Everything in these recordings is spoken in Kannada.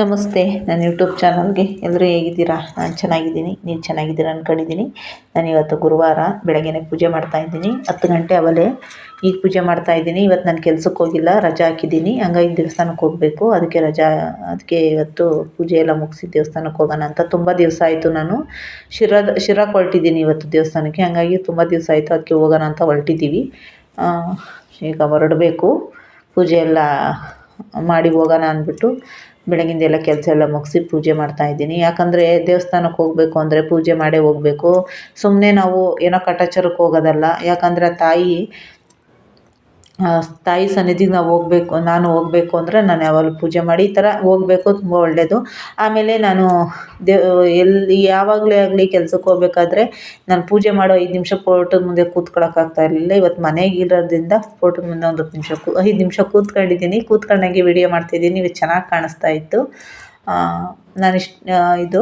ನಮಸ್ತೆ. ನನ್ನ ಯೂಟ್ಯೂಬ್ ಚಾನಲ್ಗೆ ಎಲ್ಲರೂ ಹೇಗಿದ್ದೀರಾ? ನಾನು ಚೆನ್ನಾಗಿದ್ದೀನಿ. ನೀವು ಚೆನ್ನಾಗಿದ್ದೀರಾ ಅಂದ್ಕೊಂಡಿದ್ದೀನಿ ನಾನು ಇವತ್ತು ಗುರುವಾರ ಬೆಳಗ್ಗೆನೆ ಪೂಜೆ ಮಾಡ್ತಾಯಿದ್ದೀನಿ ಹತ್ತು ಗಂಟೆ ಅವಲೇ ಈಗ ಪೂಜೆ ಮಾಡ್ತಾಯಿದ್ದೀನಿ ಇವತ್ತು ನಾನು ಕೆಲ್ಸಕ್ಕೆ ಹೋಗಿಲ್ಲ. ರಜಾ ಹಾಕಿದ್ದೀನಿ. ಹಂಗಾಗಿ ದೇವಸ್ಥಾನಕ್ಕೆ ಹೋಗಬೇಕು. ಅದಕ್ಕೆ ರಜಾ, ಅದಕ್ಕೆ ಇವತ್ತು ಪೂಜೆ ಎಲ್ಲ ಮುಗಿಸಿ ದೇವಸ್ಥಾನಕ್ಕೆ ಹೋಗೋಣ ಅಂತ. ತುಂಬ ದಿವಸ ಆಯಿತು ನಾನು. ಶಿರದ ಶಿರಾ ಹೊರಟಿದ್ದೀನಿ ಇವತ್ತು ದೇವಸ್ಥಾನಕ್ಕೆ. ಹಂಗಾಗಿ ತುಂಬ ದಿವಸ ಆಯಿತು. ಅದಕ್ಕೆ ಹೋಗೋಣ ಅಂತ ಹೊರಟಿದ್ದೀವಿ. ಈಗ ಹೊರಡಬೇಕು. ಪೂಜೆ ಎಲ್ಲ ಮಾಡಿ ಹೋಗೋಣ ಅಂದ್ಬಿಟ್ಟು ಬೆಳಗಿಂದ ಎಲ್ಲ ಕೆಲಸ ಎಲ್ಲ ಮುಗಿಸಿ ಪೂಜೆ ಮಾಡ್ತಾ ಇದ್ದೀನಿ. ಯಾಕಂದರೆ ದೇವಸ್ಥಾನಕ್ಕೆ ಹೋಗಬೇಕು ಅಂದರೆ ಪೂಜೆ ಮಾಡೇ ಹೋಗಬೇಕು. ಸುಮ್ಮನೆ ನಾವು ಏನೋ ಕಟಾಚಾರಕ್ಕೆ ಹೋಗೋದಲ್ಲ. ಯಾಕಂದರೆ ತಾಯಿ ತಾಯಿ ಸನ್ನಿಧಿಗೆ ನಾವು ಹೋಗ್ಬೇಕು, ನಾನು ಹೋಗ್ಬೇಕು ಅಂದರೆ ನಾನು ಯಾವಾಗಲೂ ಪೂಜೆ ಮಾಡಿ ಈ ಥರ ಹೋಗ್ಬೇಕು, ತುಂಬ ಒಳ್ಳೆಯದು ಆಮೇಲೆ ನಾನು ದೇವ, ಎಲ್ಲಿ, ಯಾವಾಗಲೇ ಆಗಲಿ ಕೆಲ್ಸಕ್ಕೆ ಹೋಗ್ಬೇಕಾದ್ರೆ ನಾನು ಪೂಜೆ ಮಾಡೋ ಐದು ನಿಮಿಷ ಫೋಟೋದ ಮುಂದೆ ಕೂತ್ಕೊಳ್ಳೋಕ್ಕಾಗ್ತಾ ಇರಲಿಲ್ಲ. ಇವತ್ತು ಮನೆಗೆ ಇರೋದ್ರಿಂದ ಫೋಟೋದ ಮುಂದೆ ಒಂದು ಹತ್ತು ನಿಮಿಷ ಕೂ, ಐದು ನಿಮಿಷ ಕೂತ್ಕೊಂಡಿದ್ದೀನಿ. ಕೂತ್ಕೊಂಡಂಗೆ ವಿಡಿಯೋ ಮಾಡ್ತಿದ್ದೀನಿ. ಇದು ಚೆನ್ನಾಗಿ ಕಾಣಿಸ್ತಾ ಇತ್ತು. ನಾನು ಇಷ್ಟು ಇದು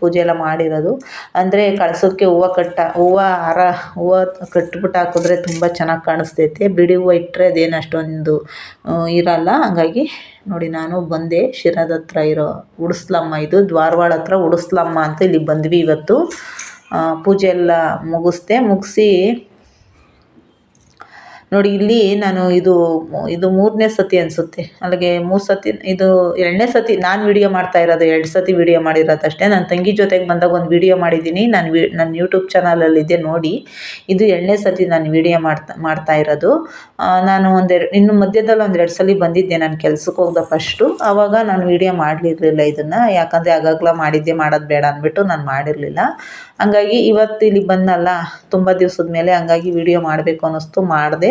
ಪೂಜೆ ಎಲ್ಲ ಮಾಡಿರೋದು. ಅಂದರೆ ಕಳಸಕ್ಕೆ ಹೂವು ಕಟ್ಟ, ಹೂವು ಹಾರ, ಹೂವು ಕಟ್ಬಿಟ್ಟು ಹಾಕಿದ್ರೆ ತುಂಬ ಚೆನ್ನಾಗಿ ಕಾಣಿಸ್ತೈತೆ. ಬಿಡಿ ಹೂವು ಇಟ್ಟರೆ ಅದೇನು ಅಷ್ಟೊಂದು ಇರಲ್ಲ. ಹಾಗಾಗಿ ನೋಡಿ ನಾನು ಬಂದೆ. ಶಿರಾದ ಹತ್ರ ಇರೋ ಉಡಿಸ್ಲಮ್ಮ ಇದು ಧಾರವಾಡ ಹತ್ರ ಉಡಿಸ್ಲಮ್ಮ ಅಂತ ಇಲ್ಲಿಗೆ ಬಂದ್ವಿ ಇವತ್ತು. ಪೂಜೆ ಎಲ್ಲ ಮುಗಿಸ್ದೆ. ಮುಗಿಸಿ ನೋಡಿ, ಇಲ್ಲಿ ನಾನು ಇದು ಇದು ಮೂರನೇ ಸತಿ ಅನಿಸುತ್ತೆ. ಅಲ್ಲಿಗೆ ಮೂರು ಸತಿ, ಇದು ಎರಡನೇ ಸತಿ ನಾನು ವಿಡಿಯೋ ಮಾಡ್ತಾ ಇರೋದು, ಎರಡು ಸತಿ ವಿಡಿಯೋ ಮಾಡಿರೋದಷ್ಟೇ ನನ್ನ ತಂಗಿ ಜೊತೆಗೆ ಬಂದಾಗ ಒಂದು ವಿಡಿಯೋ ಮಾಡಿದ್ದೀನಿ. ನಾನು ವಿ ನನ್ನ ಯೂಟ್ಯೂಬ್ ಚಾನಲಲ್ಲಿದೆ ನೋಡಿ. ಇದು ಎರಡನೇ ಸತಿ ನಾನು ವೀಡಿಯೋ ಮಾಡ್ತಾ ಮಾಡ್ತಾ ಇರೋದು. ನಾನು ಒಂದೆರಡು ಇನ್ನು ಮಧ್ಯದಲ್ಲಿ ಒಂದು ಎರಡು ಸಲ ಬಂದಿದ್ದೆ ನಾನು ಕೆಲ್ಸಕ್ಕೆ ಹೋಗ್ದೆ ಫಸ್ಟು ಆವಾಗ ನಾನು ವೀಡಿಯೋ ಮಾಡಲಿರಲಿಲ್ಲ ಇದನ್ನು. ಯಾಕಂದರೆ ಆಗಾಗಲೇ ಮಾಡಿದ್ದೆ, ಮಾಡೋದು ಬೇಡ ಅಂದ್ಬಿಟ್ಟು ನಾನು ಮಾಡಿರಲಿಲ್ಲ. ಹಂಗಾಗಿ ಇವತ್ತು ಇಲ್ಲಿ ಬಂದಲ್ಲ ತುಂಬ ದಿವಸದ ಮೇಲೆ ಹಂಗಾಗಿ ವೀಡಿಯೋ ಮಾಡಬೇಕು ಅನ್ನಿಸ್ತು, ಮಾಡಿದೆ.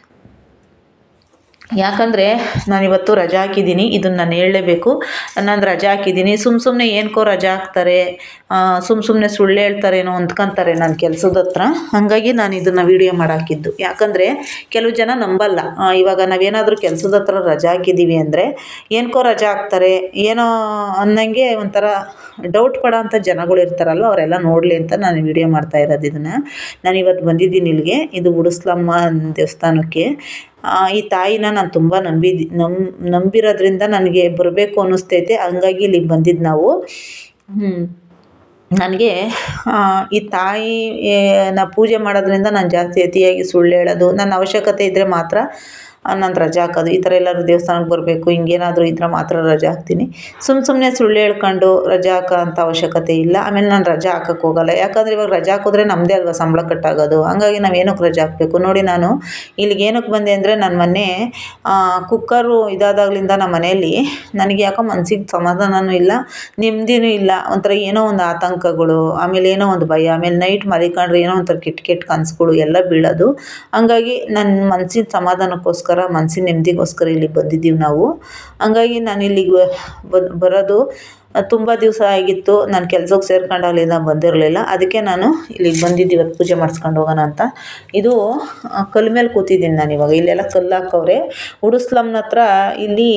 ಯಾಕಂದರೆ ನಾನಿವತ್ತು ರಜೆ ಹಾಕಿದ್ದೀನಿ, ಇದನ್ನು ನಾನು ಹೇಳಲೇಬೇಕು. ನಾನು ರಜೆ ಹಾಕಿದ್ದೀನಿ ಸುಮ್ಮ ಸುಮ್ಮನೆ ಏನಕ್ಕೋ ರಜೆ ಹಾಕ್ತಾರೆ ಸುಮ್ಮ ಸುಮ್ಮನೆ ಸುಳ್ಳು ಹೇಳ್ತಾರೇನೋ ಅಂದ್ಕೊಂತಾರೆ ನನ್ನ ಕೆಲ್ಸದ ಹತ್ರ. ಹಾಗಾಗಿ ನಾನು ಇದನ್ನು ವೀಡಿಯೋ ಮಾಡಾಕಿದ್ದು. ಯಾಕಂದರೆ ಕೆಲವು ಜನ ನಂಬಲ್ಲ. ಇವಾಗ ನಾವೇನಾದರೂ ಕೆಲ್ಸದ ಹತ್ರ ರಜೆ ಹಾಕಿದ್ದೀವಿ ಅಂದರೆ ಏನಕ್ಕೋ ರಜೆ ಹಾಕ್ತಾರೆ, ಏನೋ ಅನ್ನಂಗೆ ಒಂಥರ ಡೌಟ್ ಪಡೋ ಅಂಥ ಜನಗಳು ಇರ್ತಾರಲ್ವ, ಅವರೆಲ್ಲ ನೋಡಲಿ ಅಂತ ನಾನು ವಿಡಿಯೋ ಮಾಡ್ತಾ ಇರೋದು ಇದನ್ನು. ನಾನು ಇವತ್ತು ಬಂದಿದ್ದೀನಿ ಇಲ್ಲಿಗೆ, ಇದು ಉಡುಸ್ಲಮ್ಮ ದೇವಸ್ಥಾನಕ್ಕೆ. ಈ ತಾಯಿನ ನಾನು ತುಂಬ ನಂಬಿದ್ದು ನಂಬಿ ನಂಬಿರೋದ್ರಿಂದ ನನಗೆ ಬರಬೇಕು ಅನ್ನಿಸ್ತೈತೆ. ಹಂಗಾಗಿ ಇಲ್ಲಿಗೆ ಬಂದಿದ್ದು ನಾವು. ನನಗೆ ಈ ತಾಯಿ ನಾ ಪೂಜೆ ಮಾಡೋದ್ರಿಂದ ನಾನು ಜಾಸ್ತಿ ಅತಿಯಾಗಿ ಸುಳ್ಳು ಹೇಳೋದು ನನ್ನ ಅವಶ್ಯಕತೆ ಇದ್ದರೆ ಮಾತ್ರ ನಾನು ರಜೆ ಹಾಕೋದು, ಈ ಥರ ಎಲ್ಲರೂ ದೇವಸ್ಥಾನಕ್ಕೆ ಬರಬೇಕು, ಹಿಂಗೇನಾದರೂ ಇದ್ರೆ ಮಾತ್ರ ರಜೆ ಹಾಕ್ತೀನಿ. ಸುಮ್ಮ ಸುಮ್ಮನೆ ಸುಳ್ಳು ಹೇಳ್ಕೊಂಡು ರಜೆ ಹಾಕೋಂಥ ಅವಶ್ಯಕತೆ ಇಲ್ಲ. ಆಮೇಲೆ ನಾನು ರಜೆ ಹಾಕಕ್ಕೆ ಹೋಗಲ್ಲ. ಯಾಕಂದರೆ ಇವಾಗ ರಜೆ ಹಾಕಿದ್ರೆ ನಮ್ಮದೇ ಅಲ್ವಾ ಸಂಬಳ ಕಟ್ಟಾಗೋದು. ಹಂಗಾಗಿ ನಾವು ಏನಕ್ಕೆ ರಜೆ ಹಾಕಬೇಕು? ನೋಡಿ ನಾನು ಇಲ್ಲಿಗೆ ಏನಕ್ಕೆ ಬಂದೆ ಅಂದರೆ ನನ್ನ ಮನೆ ಕುಕ್ಕರು ಇದಾದಾಗಲಿಂದ ನಮ್ಮ ಮನೆಯಲ್ಲಿ ನನಗೆ ಯಾಕೋ ಮನ್ಸಿಗೆ ಸಮಾಧಾನವೂ ಇಲ್ಲ, ನೆಮ್ಮದಿನೂ ಇಲ್ಲ. ಒಂಥರ ಏನೋ ಒಂದು ಆತಂಕಗಳು, ಆಮೇಲೆ ಏನೋ ಒಂದು ಭಯ, ಆಮೇಲೆ ನೈಟ್ ಮಲಿಕೊಂಡ್ರೆ ಏನೋ ಒಂಥರ ಕೆಟ್ಟ ಕೆಟ್ಟ ಕನಸುಗಳು ಎಲ್ಲ ಬೀಳೋದು. ಹಂಗಾಗಿ ನನ್ನ ಮನಸ್ಸಿನ ಸಮಾಧಾನಕ್ಕೋಸ್ಕರ ಮನ್ಸಿನ ನೆಮ್ಮದಿಗೋಸ್ಕರ ಇಲ್ಲಿಗೆ ಬಂದಿದ್ದೀವಿ ನಾವು. ಹಂಗಾಗಿ ನಾನು ಇಲ್ಲಿಗೆ ಬರೋದು ತುಂಬ ದಿವಸ ಆಗಿತ್ತು. ನಾನು ಕೆಲ್ಸಕ್ಕೆ ಸೇರ್ಕೊಂಡಾಗಲಿಂದ ಬಂದಿರಲಿಲ್ಲ. ಅದಕ್ಕೆ ನಾನು ಇಲ್ಲಿಗೆ ಬಂದಿದ್ದು. ಇವತ್ತು ಪೂಜೆ ಮಾಡಿಸ್ಕೊಂಡು ಹೋಗೋಣ ಅಂತ. ಇದು ಕಲ್ಲು ಮೇಲೆ ಕೂತಿದ್ದೀನಿ ನಾನು ಇವಾಗ. ಇಲ್ಲೆಲ್ಲ ಕಲ್ಲು ಹಾಕವ್ರೆ. ಉಡುಸ್ಲಮ್ನ ಹತ್ರ ಇಲ್ಲಿ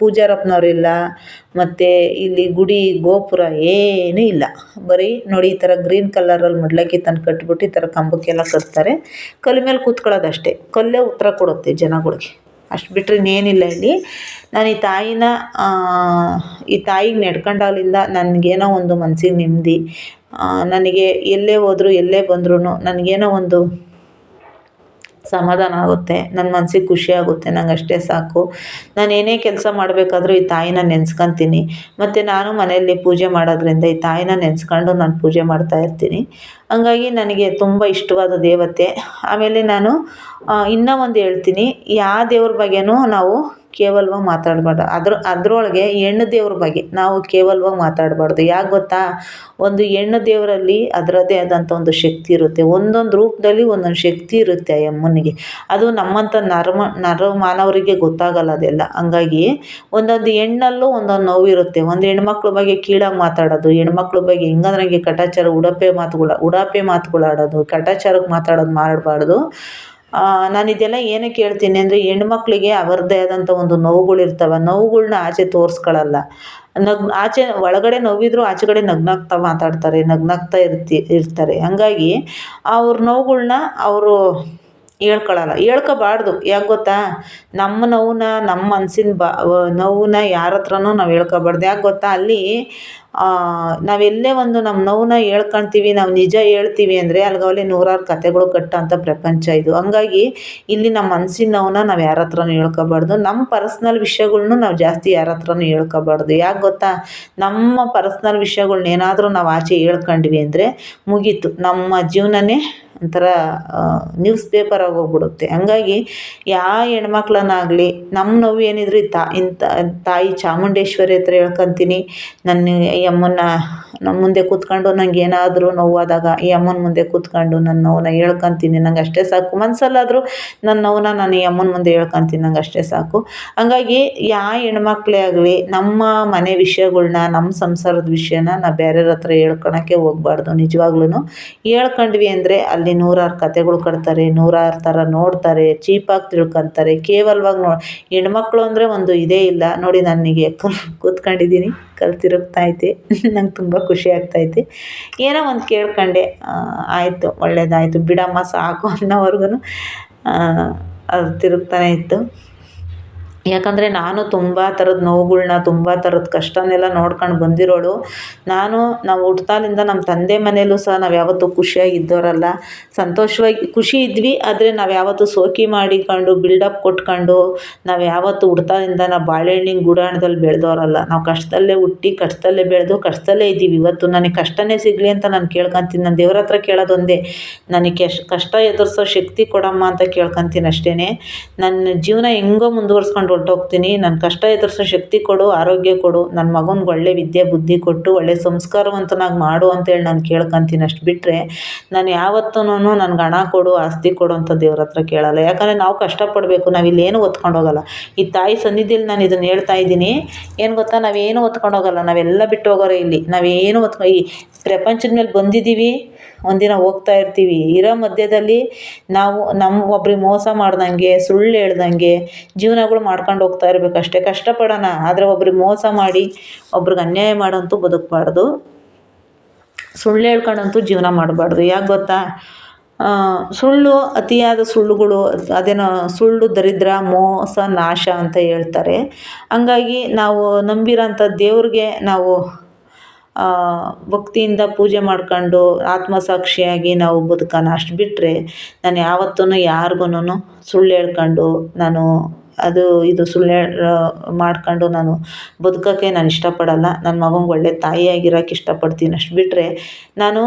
ಪೂಜಾರಪ್ಪನವ್ರಿಲ್ಲ ಮತ್ತು ಇಲ್ಲಿ ಗುಡಿ, ಗೋಪುರ ಏನೂ ಇಲ್ಲ. ಬರೀ ನೋಡಿ ಈ ಥರ ಗ್ರೀನ್ ಕಲರಲ್ಲಿ ಮಡ್ಲಕ್ಕಿ ತಂದು ಕಟ್ಬಿಟ್ಟು ಈ ಥರ ಕಂಬಕ್ಕೆಲ್ಲ ಕಟ್ತಾರೆ. ಕಲ್ಲು ಮೇಲೆ ಕೂತ್ಕೊಳ್ಳೋದಷ್ಟೇ. ಕಲ್ಲೇ ಉತ್ತರ ಕೊಡುತ್ತೆ ಜನಗಳಿಗೆ. ಅಷ್ಟು ಬಿಟ್ಟರೆ ಇನ್ನೇನಿಲ್ಲ ಇಲ್ಲಿ. ನಾನು ಈ ತಾಯಿನ ಈ ತಾಯಿಗೆ ನಡ್ಕೊಂಡಾಗ್ಲಿಂದ ನನಗೇನೋ ಒಂದು ಮನ್ಸಿಗೆ ನೆಮ್ಮದಿ. ನನಗೆ ಎಲ್ಲೇ ಹೋದ್ರು ಎಲ್ಲೇ ಬಂದ್ರೂ ನನಗೇನೋ ಒಂದು ಸಮಾಧಾನ ಆಗುತ್ತೆ ನನ್ನ ಮನಸ್ಸಿಗೆ ಖುಷಿ ಆಗುತ್ತೆ, ನಂಗೆ ಅಷ್ಟೇ ಸಾಕು. ನಾನು ಏನೇ ಕೆಲಸ ಮಾಡಬೇಕಾದ್ರೂ ಈ ತಾಯಿನ ನೆನ್ಸ್ಕೊತೀನಿ. ಮತ್ತು ನಾನು ಮನೆಯಲ್ಲಿ ಪೂಜೆ ಮಾಡೋದ್ರಿಂದ ಈ ತಾಯಿನ ನೆನೆಸ್ಕೊಂಡು ನಾನು ಪೂಜೆ ಮಾಡ್ತಾ ಇರ್ತೀನಿ. ಹಂಗಾಗಿ ನನಗೆ ತುಂಬ ಇಷ್ಟವಾದ ದೇವತೆ. ಆಮೇಲೆ ನಾನು ಇನ್ನೂ ಒಂದು ಹೇಳ್ತೀನಿ. ಯಾವ ದೇವ್ರ ಬಗ್ಗೆಯೂ ನಾವು ಕೇವಲವಾಗಿ ಮಾತಾಡಬಾರ್ದು. ಅದ್ರ, ಅದರೊಳಗೆ ಹೆಣ್ಣು ದೇವ್ರ ಬಗ್ಗೆ ನಾವು ಕೇವಲವಾಗಿ ಮಾತಾಡಬಾರ್ದು. ಯಾಕೆ ಗೊತ್ತಾ? ಒಂದು ಹೆಣ್ಣು ದೇವರಲ್ಲಿ ಅದರದ್ದೇ ಆದಂಥ ಒಂದು ಶಕ್ತಿ ಇರುತ್ತೆ. ಒಂದೊಂದು ರೂಪದಲ್ಲಿ ಒಂದೊಂದು ಶಕ್ತಿ ಇರುತ್ತೆ ಆ ಅಮ್ಮನಿಗೆ ಅದು ನಮ್ಮಂಥ ನರ್ಮ ನರ ಮಾನವರಿಗೆ ಗೊತ್ತಾಗಲ್ಲ ಅದೆಲ್ಲ. ಹಂಗಾಗಿ ಒಂದೊಂದು ಹೆಣ್ಣಲ್ಲೂ ಒಂದೊಂದು ನೋವಿರುತ್ತೆ. ಒಂದು ಹೆಣ್ಮಕ್ಳ ಬಗ್ಗೆ ಕೀಳಾಗಿ ಮಾತಾಡೋದು, ಹೆಣ್ಮಕ್ಳ ಬಗ್ಗೆ ಹಿಂಗಂದ್ರಂಗೆ ಕಟಾಚಾರ, ಉಡಪೆ ಮಾತುಗಳ, ಉಡಾಪೆ ಮಾತುಗಳಾಡೋದು, ಕಟಾಚಾರಕ್ಕೆ ಮಾತಾಡೋದು ಮಾಡಬಾರ್ದು. ನಾನು ಇದೆಲ್ಲ ಏನಕ್ಕೆ ಹೇಳ್ತೀನಿ ಅಂದರೆ ಹೆಣ್ಮಕ್ಳಿಗೆ ಅವರದ್ದೇ ಆದಂಥ ಒಂದು ನೋವುಗಳಿರ್ತವೆ. ನೋವುಗಳ್ನ ಆಚೆ ತೋರಿಸ್ಕೊಳ್ಳಲ್ಲ ನಗ್, ಆಚೆ, ಒಳಗಡೆ ನೋವಿದ್ರು ಆಚೆಗಡೆ ನಗ್ನಾಗ್ತಾ ಮಾತಾಡ್ತಾರೆ, ನಗ್ನಾಗ್ತಾ ಇರ್ತಿ, ಇರ್ತಾರೆ. ಹಂಗಾಗಿ ಅವ್ರ ನೋವುಗಳ್ನ ಅವರು ಹೇಳ್ಕೊಳಲ್ಲ. ಹೇಳ್ಕೊಬಾರ್ದು. ಯಾಕೆ ಗೊತ್ತಾ? ನಮ್ಮ ನೋವನ್ನ ನಮ್ಮ ಮನ್ಸಿನ ಬಾ ನೋವನ್ನ ಯಾರ ಹತ್ರನೂ ನಾವು ಹೇಳ್ಕೊಬಾರ್ದು. ಯಾಕೆ ಗೊತ್ತಾ? ಅಲ್ಲಿ ನಾವೆಲ್ಲೇ ಒಂದು ನಮ್ಮ ನೋವನ್ನ ಹೇಳ್ಕೊಳ್ತೀವಿ ನಾವು ನಿಜ ಹೇಳ್ತೀವಿ ಅಂದರೆ ಅಲ್ಗವಲೆ ನೂರಾರು ಕಥೆಗಳು ಕಟ್ಟೋಂಥ ಪ್ರಪಂಚ ಇದು. ಹಂಗಾಗಿ ಇಲ್ಲಿ ನಮ್ಮ ಮನ್ಸಿನ ನೋವನ್ನ ನಾವು ಯಾರ ಹತ್ರನೂ ಹೇಳ್ಕೊಬಾರ್ದು. ನಮ್ಮ ಪರ್ಸ್ನಲ್ ವಿಷಯಗಳ್ನು ನಾವು ಜಾಸ್ತಿ ಯಾರ ಹತ್ರನೂ ಹೇಳ್ಕೊಬಾರ್ದು. ಯಾಕೆ ಗೊತ್ತಾ? ನಮ್ಮ ಪರ್ಸ್ನಲ್ ವಿಷಯಗಳ್ನ ಏನಾದರೂ ನಾವು ಆಚೆ ಹೇಳ್ಕೊಂಡ್ವಿ ಅಂದರೆ ಮುಗೀತು. ನಮ್ಮ ಜೀವನನೇ ಒಂಥರ ನ್ಯೂಸ್ ಪೇಪರ್ ಆಗೋಗ್ಬಿಡುತ್ತೆ. ಹಂಗಾಗಿ ಯಾವ ಹೆಣ್ಮಕ್ಳನ್ನಾಗಲಿ ನಮ್ಮ ನೋವು ಏನಿದ್ರು ತಾ ಇಂಥ ತಾಯಿ ಚಾಮುಂಡೇಶ್ವರಿ ಹತ್ರ ಹೇಳ್ಕೊಂತೀನಿ. ನನ್ನ ಈ ನಮ್ಮ ಮುಂದೆ ಕೂತ್ಕೊಂಡು ನಂಗೆ ಏನಾದರೂ ನೋವಾದಾಗ ಈ ಅಮ್ಮನ ಮುಂದೆ ಕೂತ್ಕೊಂಡು ನನ್ನ ನೋವನ್ನ ಹೇಳ್ಕೊಂತೀನಿ. ನಂಗೆ ಅಷ್ಟೇ ಸಾಕು. ಮನಸ್ಸಲ್ಲಾದರೂ ನನ್ನ ನೋವನ್ನ ನಾನು ಈ ಅಮ್ಮನ ಮುಂದೆ ಹೇಳ್ಕೊಂತೀನಿ. ನಂಗೆ ಅಷ್ಟೇ ಸಾಕು. ಹಂಗಾಗಿ ಯಾ ಹೆಣ್ಮಕ್ಳೇ ಆಗಲಿ, ನಮ್ಮ ಮನೆ ವಿಷಯಗಳ್ನ ನಮ್ಮ ಸಂಸಾರದ ವಿಷಯನ ನಾವು ಬೇರೆಯವ್ರ ಹತ್ರ ಹೇಳ್ಕೊಳಕ್ಕೆ ಹೋಗ್ಬಾರ್ದು. ನಿಜವಾಗ್ಲೂ ಹೇಳ್ಕೊಂಡ್ವಿ ಅಂದರೆ ಅಲ್ಲಿ ನೂರಾರು ಕತೆಗಳು ಕಟ್ತಾರೆ, ನೂರಾರು ಥರ ನೋಡ್ತಾರೆ, ಚೀಪಾಗಿ ತಿಳ್ಕೊತಾರೆ. ಕೇವಲವಾಗಿ ನೋ, ಹೆಣ್ಮಕ್ಳು ಅಂದರೆ ಒಂದು ಇದೇ ಇಲ್ಲ. ನೋಡಿ ನನಗೆ ಕೂತ್ಕೊಂಡಿದ್ದೀನಿ. ಕಲ್ ತಿರುಗ್ತೈತೆ ನಂಗೆ ತುಂಬ ಖುಷಿ ಆಗ್ತೈತಿ. ಏನೋ ಒಂದು ಕೇಳ್ಕೊಂಡೆ ಆಯಿತು ಒಳ್ಳೆಯದಾಯ್ತು ಬಿಡಮ್ಮ ಸಾಕು ಅನ್ನೋವರ್ಗು ಅದು ತಿರುಗ್ತಾನೆ ಇತ್ತು. ಯಾಕಂದರೆ ನಾನು ತುಂಬ ಥರದ ನೋವುಗಳ್ನ, ತುಂಬ ಥರದ ಕಷ್ಟನೆಲ್ಲ ನೋಡ್ಕೊಂಡು ಬಂದಿರೋಳು. ನಾನು, ನಾವು ಹುಟ್ದಾಲಿಂದ ನಮ್ಮ ತಂದೆ ಮನೆಯಲ್ಲೂ ಸಹ ನಾವು ಯಾವತ್ತೂ ಖುಷಿಯಾಗಿ ಇದ್ದವರಲ್ಲ ಸಂತೋಷವಾಗಿ ಖುಷಿ ಇದ್ವಿ, ಆದರೆ ನಾವು ಯಾವತ್ತೂ ಸೋಕಿ ಮಾಡಿಕೊಂಡು ಬಿಲ್ಡಪ್ ಕೊಟ್ಕೊಂಡು, ನಾವು ಯಾವತ್ತು ಹುಟ್ದಾಲಿಂದ ನಾವು ಬಾಳೆಹಣ್ಣಿನ ಗುಡಾಣದಲ್ಲಿ ಬೆಳೆದವರಲ್ಲ ನಾವು ಕಷ್ಟದಲ್ಲೇ ಹುಟ್ಟಿ, ಕಷ್ಟದಲ್ಲೇ ಬೆಳೆದು, ಕಷ್ಟದಲ್ಲೇ ಇದ್ದೀವಿ. ಇವತ್ತು ನನಗೆ ಕಷ್ಟನೇ ಸಿಗಲಿ ಅಂತ ನಾನು ಕೇಳ್ಕೊಂತೀನಿ. ನಾನು ದೇವ್ರ ಹತ್ರ ಕೇಳೋದೊಂದೇ. ನನಗೆ ಕಷ್ಟ ಎದುರಿಸೋ ಶಕ್ತಿ ಕೊಡಮ್ಮ ಅಂತ ಕೇಳ್ಕೊಂತೀನಿ ಅಷ್ಟೇ ನನ್ನ ಜೀವನ ಹೆಂಗೋ ಮುಂದುವರ್ಸ್ಕೊಂಡು ಹೊರ್ಟೋಗ್ತೀನಿ. ನನ್ನ ಕಷ್ಟ ಎದುರಿಸೋ ಶಕ್ತಿ ಕೊಡು, ಆರೋಗ್ಯ ಕೊಡು. ನನ್ನ ಮಗನಿಗೆ ಒಳ್ಳೆ ವಿದ್ಯೆ, ಬುದ್ಧಿ ಕೊಟ್ಟು, ಒಳ್ಳೆ ಸಂಸ್ಕಾರವಂತನಾಗಿ ಮಾಡು ಅಂತೇಳಿ ನಾನು ಕೇಳ್ಕೊಂತೀನಿ ಅಷ್ಟು ಬಿಟ್ಟರೆ ನಾನು ಯಾವತ್ತೂ ನನ್ಗೆ ಹಣ ಕೊಡು, ಆಸ್ತಿ ಕೊಡು ಅಂತ ದೇವ್ರ ಹತ್ರ ಕೇಳಲ್ಲ. ಯಾಕಂದರೆ ನಾವು ಕಷ್ಟಪಡಬೇಕು ನಾವು ಇಲ್ಲೇನು ಹೊತ್ಕೊಂಡು ಹೋಗಲ್ಲ ಈ ತಾಯಿ ಸನ್ನಿಧಿಯಲ್ಲಿ ನಾನು ಇದನ್ನು ಹೇಳ್ತಾ ಇದ್ದೀನಿ. ಏನು ಗೊತ್ತಾ? ನಾವೇನು ಹೊತ್ಕೊಂಡು ಹೋಗಲ್ಲ ನಾವೆಲ್ಲ ಬಿಟ್ಟು ಹೋಗೋರೆ ಇಲ್ಲಿ. ನಾವೇನು ಹೊತ್ಕೊ ಈ ಪ್ರಪಂಚದ ಮೇಲೆ ಬಂದಿದ್ದೀವಿ. ಒಂದಿನ ಹೋಗ್ತಾ ಇರ್ತೀವಿ. ಇರೋ ಮಧ್ಯದಲ್ಲಿ ನಾವು ನಮ್ಮ ಒಬ್ರಿಗೆ ಮೋಸ ಮಾಡ್ದಂಗೆ, ಸುಳ್ಳು ಹೇಳ್ದಂಗೆ ಜೀವನಗಳು ಮಾಡ್ಕೊಂಡು ಹೋಗ್ತಾ ಇರಬೇಕಷ್ಟೇ ಕಷ್ಟಪಡೋಣ. ಆದರೆ ಒಬ್ರಿಗೆ ಮೋಸ ಮಾಡಿ, ಒಬ್ರಿಗೆ ಅನ್ಯಾಯ ಮಾಡಂತೂ ಬದುಕಬಾರ್ದು. ಸುಳ್ಳು ಹೇಳ್ಕೊಂಡಂತೂ ಜೀವನ ಮಾಡಬಾರ್ದು. ಯಾಕೆ ಗೊತ್ತಾ? ಸುಳ್ಳು, ಅತಿಯಾದ ಸುಳ್ಳುಗಳು, ಅದೇನೋ ಸುಳ್ಳು, ದರಿದ್ರ, ಮೋಸ, ನಾಶ ಅಂತ ಹೇಳ್ತಾರೆ. ಹಂಗಾಗಿ ನಾವು ನಂಬಿರೋಂಥ ದೇವ್ರಿಗೆ ನಾವು ಭಕ್ತಿಯಿಂದ ಪೂಜೆ ಮಾಡ್ಕೊಂಡು ಆತ್ಮಸಾಕ್ಷಿಯಾಗಿ ನಾವು ಬದುಕೋಣ ಅಷ್ಟು ಬಿಟ್ಟರೆ ನಾನು ಯಾವತ್ತೂ ಯಾರಿಗೂನು ಸುಳ್ಳು ಹೇಳ್ಕೊಂಡು ನಾನು ಅದು, ಇದು ಸುಳ್ಳು ಹೇಳಿ ಮಾಡ್ಕೊಂಡು ನಾನು ಬದುಕೋಕ್ಕೆ ನಾನು ಇಷ್ಟಪಡಲ್ಲ. ನನ್ನ ಮಗಂಗೆ ಒಳ್ಳೆ ತಾಯಿಯಾಗಿರೋಕೆ ಇಷ್ಟಪಡ್ತೀನಿ ಅಷ್ಟು ಬಿಟ್ಟರೆ ನಾನು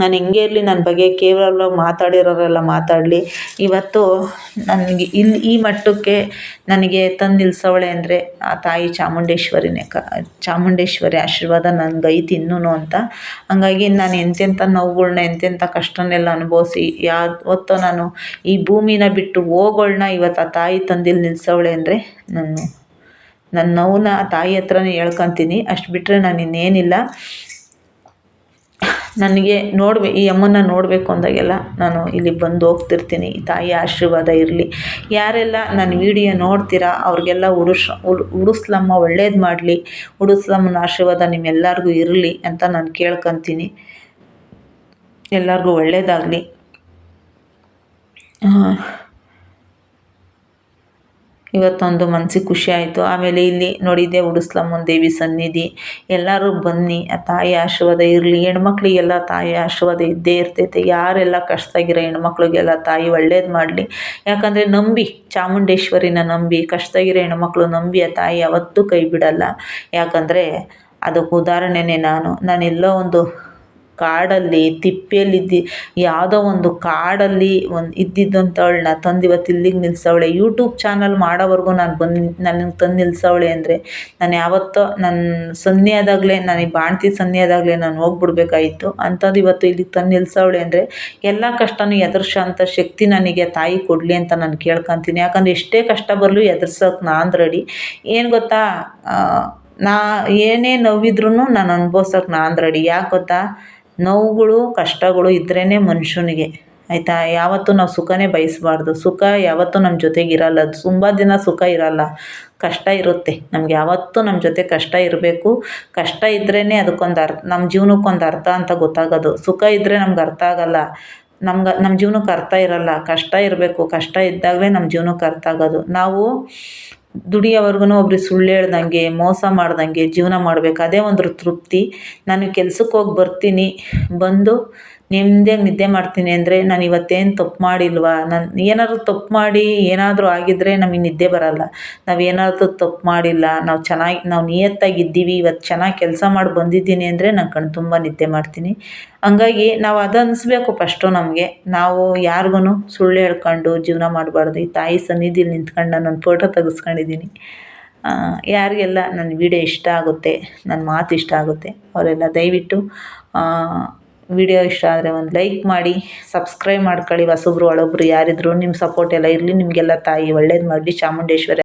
ನಾನು ಹೆಂಗೆ ಇರಲಿ ನನ್ನ ಬಗ್ಗೆ ಕೇವಲ ಮಾತಾಡಿರೋರೆಲ್ಲ ಮಾತಾಡಲಿ. ಇವತ್ತು ನನಗೆ ಇಲ್ಲಿ ಈ ಮಟ್ಟಕ್ಕೆ ನನಗೆ ತಂದು ನಿಲ್ಸವಳೆ ಅಂದರೆ ಆ ತಾಯಿ ಚಾಮುಂಡೇಶ್ವರಿನೇ ಕ ಚಾಮುಂಡೇಶ್ವರಿ ಆಶೀರ್ವಾದ ನನ್ಗೆ ಐತಿ ಇನ್ನೂ ಅಂತ. ಹಂಗಾಗಿ ನಾನು ಎಂತೆಂಥ ನೋವುಗಳ್ನ ಎಂತೆಂಥ ಕಷ್ಟನೆಲ್ಲ ಅನುಭವಿಸಿ ಯಾವತ್ತೋ ನಾನು ಈ ಭೂಮಿನ ಬಿಟ್ಟು ಹೋಗೋಳ್ನ ಇವತ್ತು ಆ ತಾಯಿ ತಂದಿಲ್ಲಿ ನಿಲ್ಸವಳೆ ಅಂದರೆ ನಾನು ನನ್ನ ನೋವನ್ನ ಆ ತಾಯಿ ಹತ್ರನೇ ಹೇಳ್ಕೊತೀನಿ. ಅಷ್ಟು ಬಿಟ್ಟರೆ ನಾನು ಇನ್ನೇನಿಲ್ಲ. ನನಗೆ ನೋಡ್ಬೆ, ಈ ಅಮ್ಮನ್ನ ನೋಡಬೇಕು ಅಂದಾಗೆಲ್ಲ ನಾನು ಇಲ್ಲಿಗೆ ಬಂದು ಹೋಗ್ತಿರ್ತೀನಿ. ತಾಯಿ ಆಶೀರ್ವಾದ ಇರಲಿ. ಯಾರೆಲ್ಲ ನನ್ನ ವೀಡಿಯೋ ನೋಡ್ತೀರಾ, ಅವ್ರಿಗೆಲ್ಲ ಉಡುಸ್ ಉಡುಸ್ಲಮ್ಮ ಒಳ್ಳೇದು ಮಾಡಲಿ. ಉಡುಸ್ಲಮ್ಮನ ಆಶೀರ್ವಾದ ನಿಮ್ಮೆಲ್ಲರಿಗೂ ಇರಲಿ ಅಂತ ನಾನು ಕೇಳ್ಕೊತೀನಿ. ಎಲ್ಲರಿಗೂ ಒಳ್ಳೇದಾಗಲಿ. ಇವತ್ತೊಂದು ಮನ್ಸಿಗೆ ಖುಷಿ ಆಯಿತು. ಆಮೇಲೆ ಇಲ್ಲಿ ನೋಡಿದ್ದೆ ಉಡುಸ್ಲಮ್ಮನ ದೇವಿ ಸನ್ನಿಧಿ. ಎಲ್ಲರೂ ಬನ್ನಿ, ಆ ತಾಯಿ ಆಶೀರ್ವಾದ ಇರಲಿ. ಹೆಣ್ಮಕ್ಳಿಗೆಲ್ಲ ತಾಯಿ ಆಶೀರ್ವಾದ ಇದ್ದೇ ಇರ್ತೈತೆ. ಯಾರೆಲ್ಲ ಕಷ್ಟದಾಗಿರೋ ಹೆಣ್ಮಕ್ಳಿಗೆಲ್ಲ ತಾಯಿ ಒಳ್ಳೇದು ಮಾಡಲಿ. ಯಾಕಂದರೆ ನಂಬಿ, ಚಾಮುಂಡೇಶ್ವರಿನ ನಂಬಿ, ಕಷ್ಟದಾಗಿರೋ ಹೆಣ್ಮಕ್ಳು ನಂಬಿ ಆ ತಾಯಿ ಯಾವತ್ತೂ ಕೈ ಬಿಡಲ್ಲ. ಯಾಕಂದರೆ ಅದಕ್ಕೆ ಉದಾಹರಣೆನೇ ನಾನು. ನಾನೆಲ್ಲೋ ಒಂದು ಕಾಡಲ್ಲಿ, ತಿಪ್ಪೆಯಲ್ಲಿದ್ದು, ಯಾವುದೋ ಒಂದು ಕಾಡಲ್ಲಿ ಒಂದು ಇದ್ದಿದ್ದಂಥವಳನ್ನ ತಂದು ಇವತ್ತು ಇಲ್ಲಿಗೆ ನಿಲ್ಸವಳೆ. ಯೂಟ್ಯೂಬ್ ಚಾನಲ್ ಮಾಡೋವರೆಗೂ ನಾನು ಬಂದು ನನಗೆ ತಂದು ನಿಲ್ಸವಳೆ ಅಂದರೆ ನಾನು ಯಾವತ್ತೋ ನನ್ನ ಸನ್ನೆ ಆದಾಗಲೇ ನನಗೆ ಬಾಣ್ತಿ ಸನ್ನಿ ಆದಾಗಲೇ ನಾನು ಹೋಗ್ಬಿಡ್ಬೇಕಾಗಿತ್ತು ಅಂಥದ್ದು ಇವತ್ತು ಇಲ್ಲಿಗೆ ತಂದು ನಿಲ್ಸವಳೆ ಅಂದರೆ ಎಲ್ಲ ಕಷ್ಟನೂ ಎದುರಿಸೋಂಥ ಶಕ್ತಿ ನನಗೆ ತಾಯಿ ಕೊಡಲಿ ಅಂತ ನಾನು ಕೇಳ್ಕೊತೀನಿ. ಯಾಕಂದರೆ ಎಷ್ಟೇ ಕಷ್ಟ ಬರಲು ಎದುರ್ಸೋಕೆ ನಾನು ರೆಡಿ ಏನು ಗೊತ್ತಾ? ನಾ ಏನೇ ನೋವಿದ್ರೂ ನಾನು ಅನ್ಭವ್ಸೋಕೆ ನಾನು ರೆಡಿ ಯಾಕೆ ಗೊತ್ತಾ? ನೋವುಗಳು, ಕಷ್ಟಗಳು ಇದ್ರೇ ಮನುಷ್ಯನಿಗೆ. ಆಯಿತಾ? ಯಾವತ್ತೂ ನಾವು ಸುಖನೇ ಬಯಸಬಾರ್ದು. ಸುಖ ಯಾವತ್ತೂ ನಮ್ಮ ಜೊತೆಗೆ ಇರಲ್ಲ. ತುಂಬ ದಿನ ಸುಖ ಇರಲ್ಲ. ಕಷ್ಟ ಇರುತ್ತೆ. ನಮ್ಗೆ ಯಾವತ್ತೂ ನಮ್ಮ ಜೊತೆ ಕಷ್ಟ ಇರಬೇಕು. ಕಷ್ಟ ಇದ್ರೇ ಅದಕ್ಕೊಂದು ಅರ್ಥ ನಮ್ಮ ಜೀವನಕ್ಕೊಂದು ಅರ್ಥ ಅಂತ ಗೊತ್ತಾಗೋದು. ಸುಖ ಇದ್ದರೆ ನಮ್ಗೆ ಅರ್ಥ ಆಗೋಲ್ಲ. ನಮ್ಗೆ ನಮ್ಮ ಜೀವ್ನಕ್ಕೆ ಅರ್ಥ ಇರೋಲ್ಲ. ಕಷ್ಟ ಇರಬೇಕು. ಕಷ್ಟ ಇದ್ದಾಗಲೇ ನಮ್ಮ ಜೀವ್ನಕ್ಕೆ ಅರ್ಥ ಆಗೋದು. ನಾವು ದುಡಿಯೋವರ್ಗು ಒಬ್ರಿಗೆ ಸುಳ್ಳು ಹೇಳ್ದಂಗೆ, ಮೋಸ ಮಾಡ್ದಂಗೆ ಜೀವನ ಮಾಡ್ಬೇಕು. ಅದೇ ಒಂದು ತೃಪ್ತಿ. ನಾನು ಕೆಲ್ಸಕ್ಕೆ ಹೋಗಿ ಬರ್ತೀನಿ. ಬಂದು ನೆಮ್ಮದಿಯಾಗಿ ನಿದ್ದೆ ಮಾಡ್ತೀನಿ ಅಂದರೆ ನಾನು ಇವತ್ತೇನು ತಪ್ಪು ಮಾಡಿಲ್ವಾ? ನಾನು ಏನಾದ್ರು ತಪ್ಪು ಮಾಡಿ ಏನಾದರೂ ಆಗಿದ್ದರೆ ನಮಗೆ ನಿದ್ದೆ ಬರಲ್ಲ. ನಾವು ಏನಾದರೂ ತಪ್ಪು ಮಾಡಿಲ್ಲ. ನಾವು ಚೆನ್ನಾಗಿ, ನಾವು ನಿಯತ್ತಾಗಿ ಇದ್ದೀವಿ ಇವತ್ತು ಚೆನ್ನಾಗಿ ಕೆಲಸ ಮಾಡಿ ಬಂದಿದ್ದೀನಿ ಅಂದರೆ ನಾನು ಕಣ್ಣು ತುಂಬ ನಿದ್ದೆ ಮಾಡ್ತೀನಿ. ಹಂಗಾಗಿ ನಾವು ಅದು ಅನಿಸ್ಬೇಕು ಫಸ್ಟು ನಮಗೆ. ನಾವು ಯಾರಿಗೂ ಸುಳ್ಳು ಹೇಳ್ಕೊಂಡು ಜೀವನ ಮಾಡಬಾರ್ದು. ಈ ತಾಯಿ ಸನ್ನಿಧಿಲಿ ನಿಂತ್ಕೊಂಡು ನಾನು ಫೋಟೋ ತೆಗೆಸ್ಕೊಂಡಿದ್ದೀನಿ ಯಾರಿಗೆಲ್ಲ ನನ್ನ ವಿಡಿಯೋ ಇಷ್ಟ ಆಗುತ್ತೆ ನನ್ನ ಮಾತು ಇಷ್ಟ ಆಗುತ್ತೆ, ಅವರೆಲ್ಲ ದಯವಿಟ್ಟು ವಿಡಿಯೋ ಇಷ್ಟ ಆದರೆ ಒಂದು ಲೈಕ್ ಮಾಡಿ, ಸಬ್ಸ್ಕ್ರೈಬ್ ಮಾಡ್ಕೊಳ್ಳಿ, ಹೊಸಬ್ರು ಒಳೊಬ್ರು ಯಾರಿದ್ರೂ ನಿಮ್ಮ ಸಪೋರ್ಟ್ ಎಲ್ಲ ಇರಲಿ, ನಿಮಗೆಲ್ಲ ತಾಯಿ ಒಳ್ಳೇದು ಮಾಡಲಿ, ಚಾಮುಂಡೇಶ್ವರಿ.